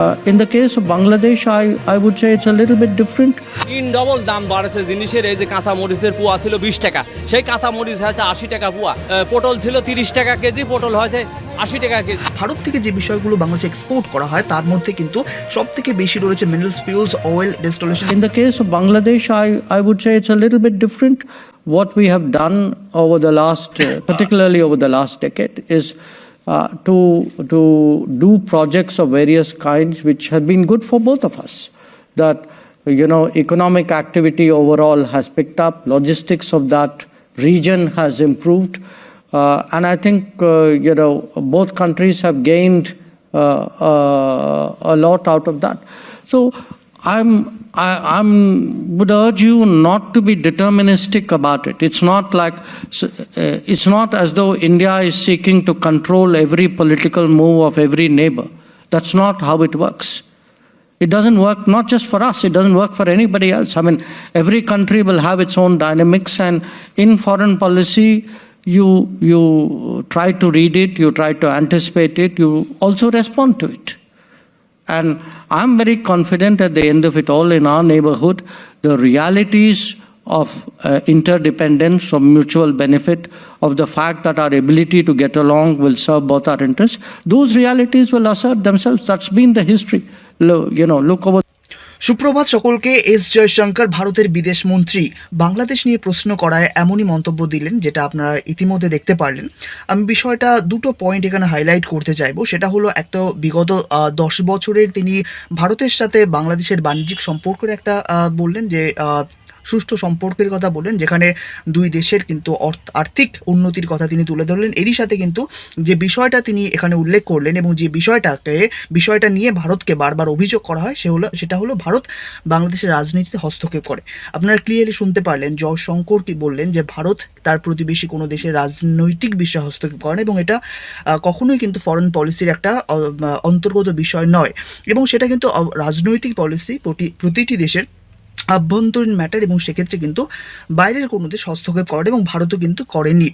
Uh, in the case of Bangladesh, I, I would say it's a little bit different. তিন double দাম বাড়েছে জিনিসের এই যে কাঁচা মরিচের পোয়া ছিল বিশ টাকা সেই কাঁচা মরিচ হয়েছে আশি টাকা পোয়া পটল ছিল তিরিশ টাকা কেজি পটল হয়েছে আশি টাকা কেজি ভারত থেকে যে বিষয়গুলো বাংলাদেশে এক্সপোর্ট করা হয় তার মধ্যে কিন্তু সব থেকে বেশি রয়েছে minerals fuels oil distillation In the case of Bangladesh, I, I would say it's a little bit different. What we have done over the last, uh, particularly over the last decade, is uh, to, to do projects of various kinds which have been good for both of us. That, you know, economic activity overall has picked up, logistics of that region has improved. Uh, and I think, uh, you know, both countries have gained uh, uh, a lot out of that. So I'm, I, I'm would urge you not to be deterministic about it. It's not like uh, it's not as though India is seeking to control every political move of every neighbor. That's not how it works. It doesn't work not just for us, it doesn't work for anybody else. I mean, every country will have its own dynamics, and in foreign policy, you, you try to read it, you try to anticipate it, you also respond to it. And I'm very confident at the end of it all in our neighborhood, the realities of uh, interdependence, of mutual benefit, of the fact that our ability to get along will serve both our interests, those realities will assert themselves. That's been the history. Lo- You know, look over সুপ্রভাত সকলকে, S Jaishankar, ভারতের বিদেশ মন্ত্রী। বাংলাদেশ নিয়ে প্রশ্ন করায় এমনই মন্তব্য দিলেন, যেটা আপনারা ইতিমধ্যে দেখতে পারলেন। আমি বিষয়টা দুটো পয়েন্ট এখানে হাইলাইট করতে চাইব। সেটা হলো একটা বিগত দশ বছরের তিনি ভারতের সাথে বাংলাদেশের বাণিজ্যিক সম্পর্কের একটা বললেন যে সুষ্ঠু সম্পর্কের কথা বললেন, যেখানে দুই দেশের কিন্তু আর্থিক উন্নতির কথা তিনি তুলে ধরলেন। এরই সাথে কিন্তু যে বিষয়টা তিনি এখানে উল্লেখ করলেন এবং যে বিষয়টাকে, বিষয়টা নিয়ে ভারতকে বারবার অভিযোগ করা হয়, সে হলো, সেটা হলো ভারত বাংলাদেশের রাজনীতিতে হস্তক্ষেপ করে। আপনারা ক্লিয়ারলি শুনতে পারলেন জয়শঙ্কর কি বললেন যে ভারত তার প্রতিবেশী কোনো দেশের রাজনৈতিক বিষয়ে হস্তক্ষেপ করে না এবং এটা কখনোই কিন্তু ফরেন পলিসির একটা অন্তর্গত বিষয় নয়। এবং সেটা কিন্তু রাজনৈতিক পলিসি প্রতিটি দেশের আভ্যন্তরীণ ম্যাটার এবং সেক্ষেত্রে কিন্তু বাইরের কোনো দেশ হস্তক্ষেপ করে এবং ভারতও কিন্তু করেনি।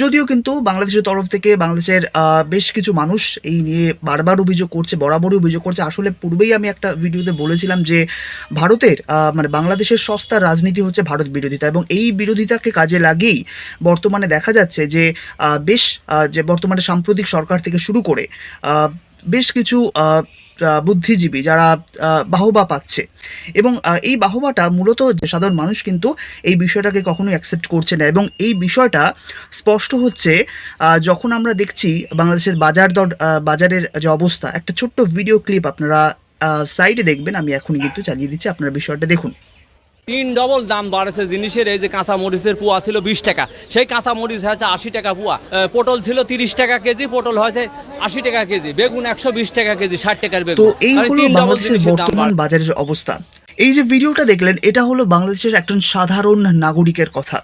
যদিও কিন্তু বাংলাদেশের তরফ থেকে বাংলাদেশের বেশ কিছু মানুষ এই নিয়ে বারবার অভিযোগ করছে, বরাবরই অভিযোগ করছে। আসলে পূর্বেই আমি একটা ভিডিওতে বলেছিলাম যে ভারতের মানে বাংলাদেশের সস্তা রাজনীতি হচ্ছে ভারত বিরোধিতা এবং এই বিরোধিতাকে কাজে লাগিয়েই বর্তমানে দেখা যাচ্ছে যে বেশ যে বর্তমানে সাম্প্রতিক সরকার থেকে শুরু করে বেশ কিছু বুদ্ধিজীবী যারা বাহবা পাচ্ছে। এবং এই বাহবাটা মূলত সাধারণ মানুষ কিন্তু এই বিষয়টাকে কখনোই অ্যাকসেপ্ট করছে না। এবং এই বিষয়টা স্পষ্ট হচ্ছে যখন আমরা দেখছি বাংলাদেশের বাজার দর বাজারের যে অবস্থা। একটা ছোট্ট ভিডিও ক্লিপ আপনারা সাইডে দেখবেন, আমি এখনই কিন্তু চালিয়ে দিচ্ছি, আপনারা বিষয়টা দেখুন। তিন ডবল দাম বাড়েছে জিনিসের। এই যে কাঁচা মরিচের পোয়া ছিল বিশ টাকা। সেই কাঁচা মরিচ হয়েছে আশি টাকা পোয়া। পটল ছিল তিরিশ টাকা কেজি পটল হয়েছে আশি টাকা কেজি। বেগুন একশো বিশ টাকা কেজি ষাট টাকার তো বেগুন এই হলো বাংলাদেশের বর্তমান বাজারের অবস্থা। এই যে ভিডিওটা দেখলেন এটা হলো বাংলাদেশের একজন সাধারণ নাগরিকের কথা।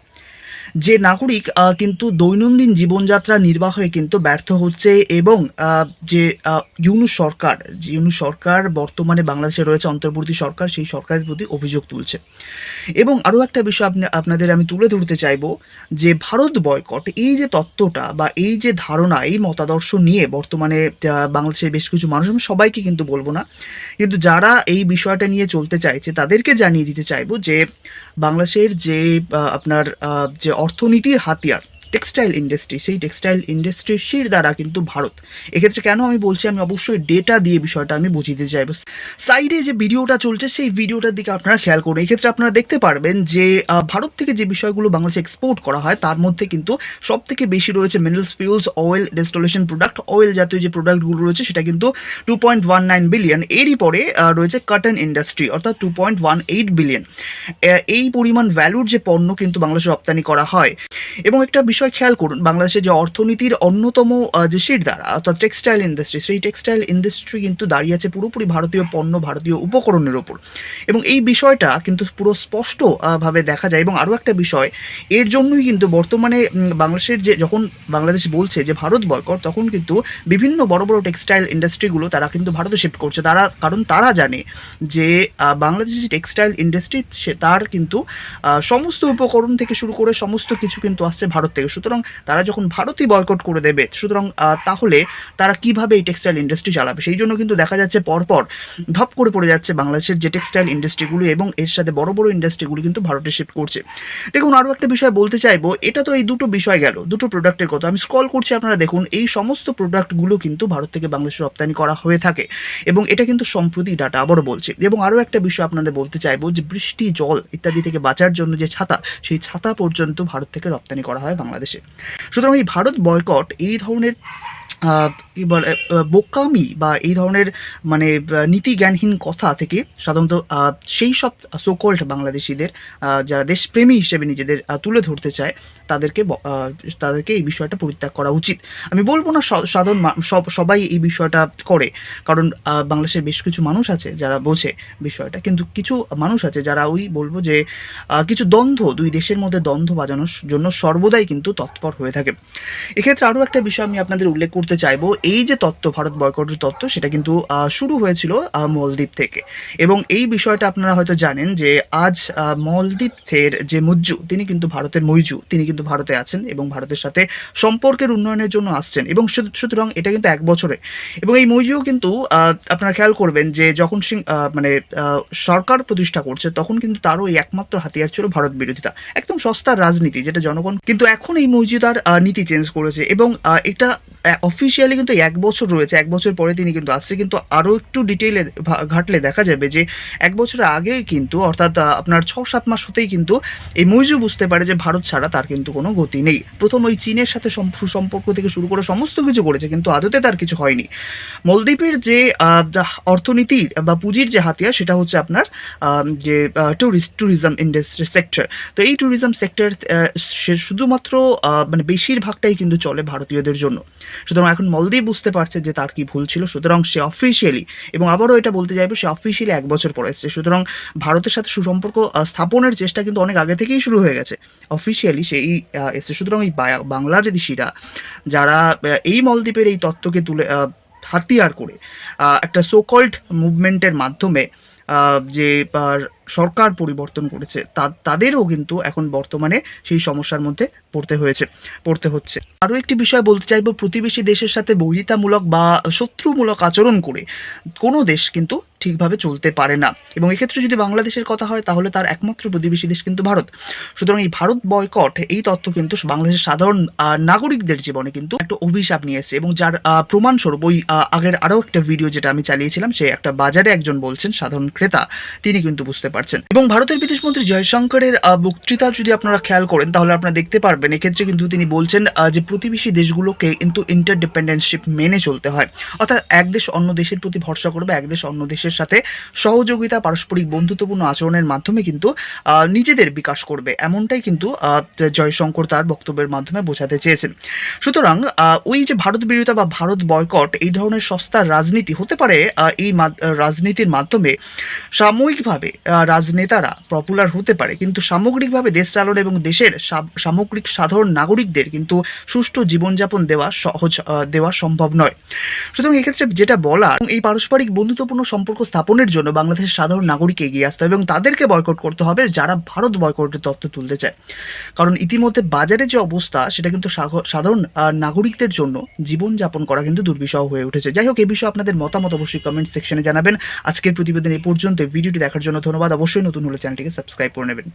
যে নাগরিক কিন্তু দৈনন্দিন জীবনযাত্রা নির্বাহে কিন্তু ব্যর্থ হচ্ছে এবং যে ইউনু সরকার, যে ইউনু সরকার বর্তমানে বাংলাদেশে রয়েছে, অন্তর্বর্তী সরকার, সেই সরকারের প্রতি অভিযোগ তুলছে। এবং আরও একটা বিষয় আপনি, আপনাদের আমি তুলে ধরতে চাইব যে, ভারত বয়কট, এই যে তত্ত্বটা বা এই যে ধারণা, এই মতাদর্শ নিয়ে বর্তমানে বাংলাদেশের বেশ কিছু মানুষ, আমি সবাইকে কিন্তু বলব না, কিন্তু যারা এই বিষয়টা নিয়ে চলতে চাইছে, তাদেরকে জানিয়ে দিতে চাইব যে বাংলাদেশের যে আপনার যে অর্থনীতির হাতিয়ার টেক্সটাইল ইন্ডাস্ট্রি সেই টেক্সটাইল ইন্ডাস্ট্রির দ্বারা কিন্তু ভারত। এক্ষেত্রে কেন আমি বলছি, আমি অবশ্যই ডেটা দিয়ে বিষয়টা আমি বুঝিয়ে দিতে চাইব সাইডে যে ভিডিওটা চলছে, সেই ভিডিওটার দিকে আপনারা খেয়াল করুন। এক্ষেত্রে আপনারা দেখতে পারবেন যে ভারত থেকে যে বিষয়গুলো বাংলাদেশে এক্সপোর্ট করা হয়, তার মধ্যে কিন্তু সব থেকে বেশি রয়েছে minerals fuels oil distillation product oil জাতীয় যে প্রোডাক্টগুলো রয়েছে, সেটা কিন্তু two point one nine billion এরই পরে রয়েছে কটন ইন্ডাস্ট্রি অর্থাৎ two point one eight billion এই পরিমাণ ভ্যালুর যে পণ্য কিন্তু বাংলাদেশে রপ্তানি করা হয়। এবং একটা বিষয় খেয়াল করুন বাংলাদেশের যে অর্থনীতির অন্যতম যে শির দ্বারা, অর্থাৎ টেক্সটাইল ইন্ডাস্ট্রি সেই টেক্সটাইল ইন্ডাস্ট্রি কিন্তু দাঁড়িয়ে আছে পুরোপুরি ভারতীয় পণ্য, ভারতীয় উপকরণের ওপর। এবং এই বিষয়টা কিন্তু পুরো স্পষ্টভাবে দেখা যায়। এবং আরও একটা বিষয়, এর জন্যই কিন্তু বর্তমানে বাংলাদেশের যে, যখন বাংলাদেশ বলছে যে ভারত বয়কট তখন কিন্তু বিভিন্ন বড় বড় টেক্সটাইল ইন্ডাস্ট্রিগুলো তারা কিন্তু ভারতে শিফট করছে। তারা, কারণ তারা জানে যে বাংলাদেশের যে টেক্সটাইল ইন্ডাস্ট্রি সে, তার কিন্তু সমস্ত উপকরণ থেকে শুরু করে সমস্ত কিছু কিন্তু আসছে ভারত থেকে সুতরাং তারা যখন ভারতই বয়কট করে দেবে, সুতরাং তাহলে তারা কীভাবে এই টেক্সটাইল ইন্ডাস্ট্রি চালাবে? সেই জন্য কিন্তু দেখা যাচ্ছে পরপর ধপ করে পড়ে যাচ্ছে বাংলাদেশের যে টেক্সটাইল ইন্ডাস্ট্রিগুলো এবং এর সাথে বড় বড় ইন্ডাস্ট্রিগুলো কিন্তু ভারতে শিফট করছে। দেখুন, আরও একটা বিষয় বলতে চাইব, এটা তো এই দুটো বিষয় গেল, দুটো প্রোডাক্টের কথা। আমি স্ক্রল করছি, আপনারা দেখুন, এই সমস্ত প্রোডাক্টগুলো কিন্তু ভারত থেকে বাংলাদেশে রপ্তানি করা হয়ে থাকে এবং এটা কিন্তু সম্প্রতি ডাটা আবারও বলছে। এবং আরও একটা বিষয় আপনাদের বলতে চাইব যে বৃষ্টি, জল ইত্যাদি থেকে বাঁচার জন্য যে ছাতা, সেই ছাতা পর্যন্ত ভারত থেকে রপ্তানি করা হয় বাংলাদেশে সুতরাং এই ভারত বয়কট এই ধরনের বোকামি বা এই ধরনের মানে নীতি জ্ঞানহীন কথা থেকে সাধারণত সেই সব সোকল্ড বাংলাদেশিদের যারা দেশপ্রেমী হিসেবে নিজেদের তুলে ধরতে চায়, তাদেরকে তাদেরকে এই বিষয়টা পরিত্যাগ করা উচিত। আমি বলব না সাধারণ সব, সবাই এই বিষয়টা করে, কারণ বাংলাদেশের বেশ কিছু মানুষ আছে যারা বোঝে বিষয়টা, কিন্তু কিছু মানুষ আছে যারা ওই বলব যে কিছু দ্বন্দ্ব, দুই দেশের মধ্যে দ্বন্দ্ব বাজানোর জন্য সর্বদাই কিন্তু তৎপর হয়ে থাকে। এক্ষেত্রে আরও একটা বিষয় আমি আপনাদের উল্লেখ করতে চাইব, এই যে তত্ত্ব, ভারত বয়কটের তত্ত্ব, সেটা কিন্তু শুরু হয়েছিল মলদ্বীপ থেকে। এবং এই বিষয়টা আপনারা হয়তো জানেন যে, আজ মলদ্বীপের যে মুজ্জু, তিনি কিন্তু ভারতের মৈজু, তিনি কিন্তু ভারতে আছেন এবং ভারতের সাথে সম্পর্কের উন্নয়নের জন্য আসছেন। এবং সুতরাং এটা কিন্তু এক বছরে। এবং এই মৈজুও কিন্তু আপনারা খেয়াল করবেন যে, যখন সিং মানে সরকার প্রতিষ্ঠা করছে, তখন কিন্তু তারও এই একমাত্র হাতিয়ার ছিল ভারত বিরোধিতা। একদম সস্তার রাজনীতি, যেটা জনগণ কিন্তু এখন এই মসজিদার নীতি চেঞ্জ করেছে। এবং এটা অফিসিয়ালি কিন্তু এক বছর রয়েছে এক বছর পরে তিনি কিন্তু আসছে। কিন্তু আরও একটু ডিটেইলে ঘাটলে দেখা যাবে যে এক বছর আগেই কিন্তু অর্থাৎ আপনার ছ সাত মাস হতেই কিন্তু এই মইজু বুঝতে পারে যে ভারত ছাড়া তার কিন্তু কোনো গতি নেই। প্রথম ওই চীনের সাথে সম- সুসম্পর্ক থেকে শুরু করে সমস্ত কিছু করেছে কিন্তু আদতে তার কিছু হয়নি। মলদ্বীপের যে আহ, যা অর্থনীতি বা পুঁজির যে হাতিয়ার সেটা হচ্ছে আপনার যে ট্যুরিস্ট ট্যুরিজম ইন্ডাস্ট্রি সেক্টর তো এই ট্যুরিজম সেক্টর সে শুধুমাত্র মানে বেশিরভাগটাই কিন্তু চলে ভারতীয়দের জন্য। সুতরাং এখন মলদ্বীপ বুঝতে পারছে যে তার কি ভুল ছিল, সুতরাং সে অফিসিয়ালি এবং আবারও এটা বলতে চাইব, সে অফিসিয়ালি এক বছর পরে এসেছে। সুতরাং ভারতের সাথে সুসম্পর্ক স্থাপনের চেষ্টা কিন্তু অনেক আগে থেকেই শুরু হয়ে গেছে। অফিসিয়ালি সেই এসেছে। সুতরাং এই বাংলাদেশিরা যারা এই মলদ্বীপের এই তত্ত্বকে তুলে হাতিয়ার করে একটা সোকল্ড মুভমেন্টের মাধ্যমে যে সরকার পরিবর্তন করেছে, তা- তাদেরও কিন্তু এখন বর্তমানে সেই সমস্যার মধ্যে পড়তে হয়েছে, পড়তে হচ্ছে। আরও একটি বিষয় বলতে চাইব, প্রতিবেশী দেশের সাথে বৈরিতামূলক বা শত্রুমূলক আচরণ করে কোনো দেশ কিন্তু ঠিকভাবে চলতে পারে না। এবং এক্ষেত্রে যদি বাংলাদেশের কথা হয়, তাহলে তার একমাত্র প্রতিবেশী দেশ কিন্তু ভারত। সুতরাং এই ভারত বয়কট, এই তত্ত্ব কিন্তু বাংলাদেশের সাধারণ নাগরিকদের জীবনে কিন্তু একটা অভিশাপ নিয়ে এসেছে। এবং যার প্রমাণস্বরূপ ওই আগের আরও একটা ভিডিও যেটা আমি চালিয়েছিলাম, সে একটা বাজারে একজন বলছেন, সাধারণ ক্রেতা, তিনি কিন্তু বুঝতে পারছেন। এবং ভারতের বিদেশমন্ত্রী জয়শঙ্করের বক্তৃতা যদি আপনারা খেয়াল করেন, তাহলে আপনারা দেখতে পারবেন, এক্ষেত্রে কিন্তু তিনি বলছেন যে প্রতিবেশী দেশগুলোকে কিন্তু ইন্টারডিপেন্ডেন্সশিপ মেনে চলতে হয়। অর্থাৎ এক দেশ অন্য দেশের প্রতি ভরসা করবে, এক দেশ অন্য দেশের সাথে সহযোগিতা, পারস্পরিক বন্ধুত্বপূর্ণ আচরণের মাধ্যমে কিন্তু নিজেদের বিকাশ করবে। এমনটাই কিন্তু জয়শঙ্কর তার বক্তব্যের মাধ্যমে বোঝাতে চেয়েছেন। সুতরাং ওই যে ভারত বিরোধিতা বা ভারত বয়কট, এই ধরনের সস্তা রাজনীতি হতে পারে এই রাজনীতির মাধ্যমে সাময়িকভাবে রাজনেতারা পপুলার হতে পারে। কিন্তু সামগ্রিকভাবে দেশ চালন এবং দেশের সামগ্রিক সাধারণ নাগরিকদের কিন্তু সুষ্ঠু জীবনযাপন দেওয়া সহজ দেওয়া সম্ভব নয়। সুতরাং এক্ষেত্রে যেটা বলা এই পারস্পরিক বন্ধুত্বপূর্ণ সম্পর্ক স্থাপনের জন্য বাংলাদেশের সাধারণ নাগরিক এগিয়ে আসতে হবে এবং তাদেরকে বয়কট করতে হবে যারা ভারত বয়কটের তত্ত্ব তুলতে চায় কারণ ইতিমধ্যে বাজারে যে অবস্থা, সেটা কিন্তু সাধারণ নাগরিকদের জন্য জীবনযাপন করা কিন্তু দুর্বিষহ হয়ে উঠেছে। যাই হোক, এ বিষয়ে আপনাদের মতামত অবশ্যই কমেন্ট সেকশনে জানাবেন। আজকের প্রতিবেদন এ পর্যন্ত ভিডিওটি দেখার জন্য ধন্যবাদ। অবশ্যই নতুন হলে চ্যানেলটিকে সাবস্ক্রাইব করে নেবেন।